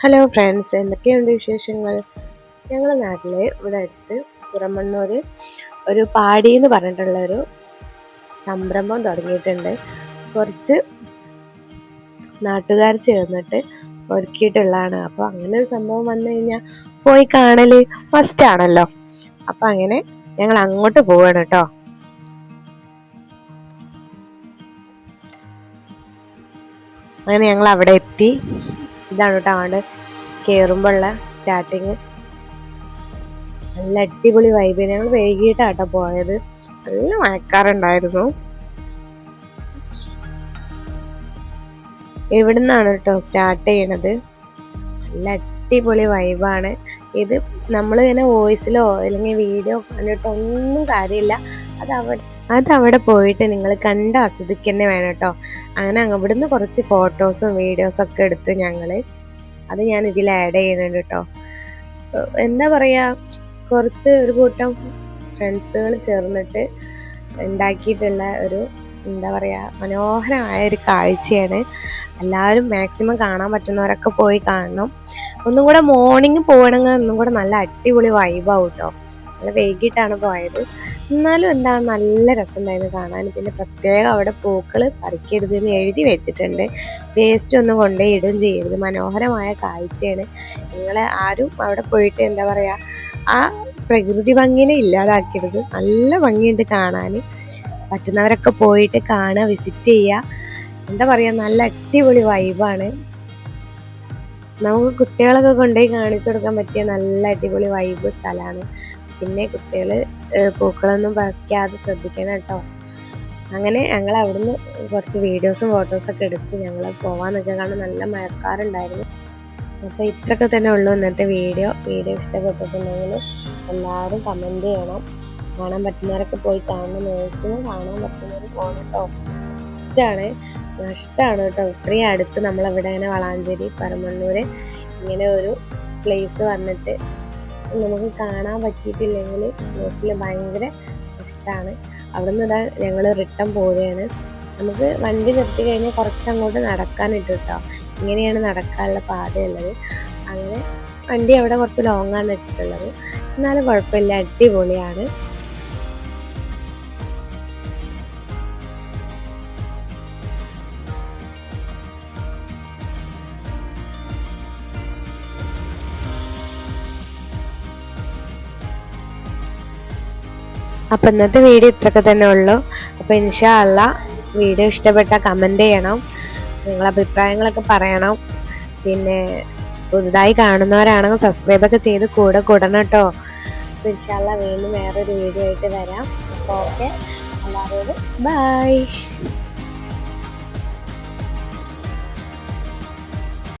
Hello friends എന്തൊക്കെയുണ്ട് വിശേഷങ്ങൾ? ഞങ്ങളുടെ നാട്ടിലെ ഇവിടെ അടുത്ത് പുറമണ്ണൂർ ഒരു പാടി എന്ന് പറഞ്ഞിട്ടുള്ള ഒരു സംരംഭം തുടങ്ങിയിട്ടുണ്ട്. കുറച്ച് നാട്ടുകാർ ചേർന്നിട്ട് ഒരുക്കിയിട്ടുള്ളതാണ്. അപ്പോൾ അങ്ങനെ ഒരു സംഭവം വന്നു കഴിഞ്ഞാൽ പോയി കാണൽ ഫസ്റ്റ് ആണല്ലോ. അപ്പം അങ്ങനെ ഞങ്ങൾ അങ്ങോട്ട് പോവാണ് കേട്ടോ അങ്ങനെ ഞങ്ങൾ അവിടെ എത്തി. ഇതാണ് കേട്ടോ അങ്ങോട്ട് കയറുമ്പോഴുള്ള സ്റ്റാർട്ടിങ് നല്ല അടിപൊളി വൈബ് ഞങ്ങൾ വൈകിട്ടാട്ടോ പോയത്. നല്ല മഴക്കാറുണ്ടായിരുന്നു. ഇവിടുന്നാണ് കേട്ടോ സ്റ്റാർട്ട് ചെയ്യണത്. നല്ല അടിപൊളി വൈബാണ് ഇത് നമ്മൾ ഇങ്ങനെ വോയിസിലോ അല്ലെങ്കിൽ വീഡിയോ കണ്ടിട്ടൊന്നും കാര്യമില്ല അത് അവിടെ അത് അവിടെ പോയിട്ട് നിങ്ങൾ കണ്ട് ആസ്വദിക്കുക തന്നെ വേണം കേട്ടോ അങ്ങനെ അവിടുന്ന് കുറച്ച് ഫോട്ടോസും വീഡിയോസും ഒക്കെ എടുത്ത് ഞങ്ങൾ അത് ഞാൻ ഇതിൽ ആഡ് ചെയ്യുന്നുണ്ട് കേട്ടോ എന്താ പറയുക കുറച്ച് ഒരു കൂട്ടം ഫ്രണ്ട്സുകൾ ചേർന്നിട്ട് ഉണ്ടാക്കിയിട്ടുള്ള ഒരു എന്താ പറയുക മനോഹരമായ ഒരു കാഴ്ചയാണ്. എല്ലാവരും മാക്സിമം കാണാൻ പറ്റുന്നവരൊക്കെ പോയി കാണണം. ഒന്നും കൂടെ മോർണിംഗ് പോകണമെങ്കിൽ ഒന്നും കൂടെ നല്ല അടിപൊളി വൈബാവും കേട്ടോ നല്ല വൈകിട്ടാണ് പോയത്. എന്നാലും എന്താണ് നല്ല രസമുണ്ടായിരുന്നു കാണാൻ. പിന്നെ പ്രത്യേകം അവിടെ പൂക്കൾ പറിക്കരുത് എന്ന് എഴുതി വെച്ചിട്ടുണ്ട്. വേസ്റ്റ് ഒന്നും കൊണ്ടേ ഇടുകയും ചെയ്യരുത്. മനോഹരമായ കാഴ്ചയാണ്. നിങ്ങൾ ആരും അവിടെ പോയിട്ട് എന്താ പറയുക ആ പ്രകൃതി ഭംഗിനെ ഇല്ലാതാക്കരുത്. നല്ല ഭംഗിയുണ്ട് കാണാൻ. പറ്റുന്നവരൊക്കെ പോയിട്ട് കാണുക വിസിറ്റ് ചെയ്യുക. എന്താ പറയുക നല്ല അടിപൊളി വൈബാണ് നമുക്ക് കുട്ടികളൊക്കെ കൊണ്ടുപോയി കാണിച്ചു കൊടുക്കാൻ പറ്റിയ നല്ല അടിപൊളി വൈബ് സ്ഥലമാണ്. പിന്നെ കുട്ടികൾ പൂക്കളൊന്നും പറിക്കാതെ ശ്രദ്ധിക്കണം കേട്ടോ. അങ്ങനെ ഞങ്ങൾ അവിടുന്ന് കുറച്ച് വീഡിയോസും ഫോട്ടോസൊക്കെ എടുത്ത് ഞങ്ങൾ പോവാന്നൊക്കെ കാരണം നല്ല മഴക്കാറുണ്ടായിരുന്നു. അപ്പോൾ ഇത്രയൊക്കെ തന്നെ ഉള്ളൂ ഇന്നത്തെ വീഡിയോ. വീഡിയോ ഇഷ്ടപ്പെട്ടിട്ടുണ്ടെങ്കിൽ എല്ലാവരും കമന്റ് ചെയ്യണം. കാണാൻ പറ്റുന്നവരൊക്കെ പോയി കാണണം. മാക്സിമം കാണാൻ പറ്റുന്നവർ പോകണം കേട്ടോ. ഇഷ്ടമാണ് നഷ്ടമാണ് കേട്ടോ. ഇത്രയും അടുത്ത് നമ്മളവിടെ ഇങ്ങനെ വളാഞ്ചേരി പരമണ്ണൂർ ഇങ്ങനെ ഒരു പ്ലേസ് വന്നിട്ട് നമുക്ക് കാണാൻ പറ്റിയിട്ടില്ലെങ്കിൽ ലൈഫിൽ ഭയങ്കര ഇഷ്ടമാണ് അവിടെ നിന്ന് ഇതാ ഞങ്ങൾ റിട്ടേൺ പോവുകയാണ്. നമുക്ക് വണ്ടി നിർത്തി കഴിഞ്ഞാൽ കുറച്ച് അങ്ങോട്ട് നടക്കാനിട്ട് കേട്ടോ. ഇങ്ങനെയാണ് നടക്കാനുള്ള പാതയുള്ളത്. അങ്ങനെ വണ്ടി അവിടെ കുറച്ച് ലോങ്ങാണ് ഇട്ടിട്ടുള്ളത്. എന്നാലും കുഴപ്പമില്ല. അടിപൊളിയാണ്. അപ്പം ഇന്നത്തെ വീഡിയോ ഇത്രയൊക്കെ തന്നെ ഉള്ളൂ. അപ്പോൾ ഇൻഷാ അല്ല വീഡിയോ ഇഷ്ടപ്പെട്ട കമന്റ് ചെയ്യണം. നിങ്ങളെ അഭിപ്രായങ്ങളൊക്കെ പറയണം. പിന്നെ പുതുതായി കാണുന്നവരാണെങ്കിൽ സബ്സ്ക്രൈബൊക്കെ ചെയ്ത് കൂടെ കൂടണം കേട്ടോ. അപ്പോൾ ഇൻഷാല്ല വീണ്ടും വേറൊരു വീഡിയോ ആയിട്ട് വരാം. അപ്പോൾ ഓക്കെ എല്ലാവരോടും ബൈ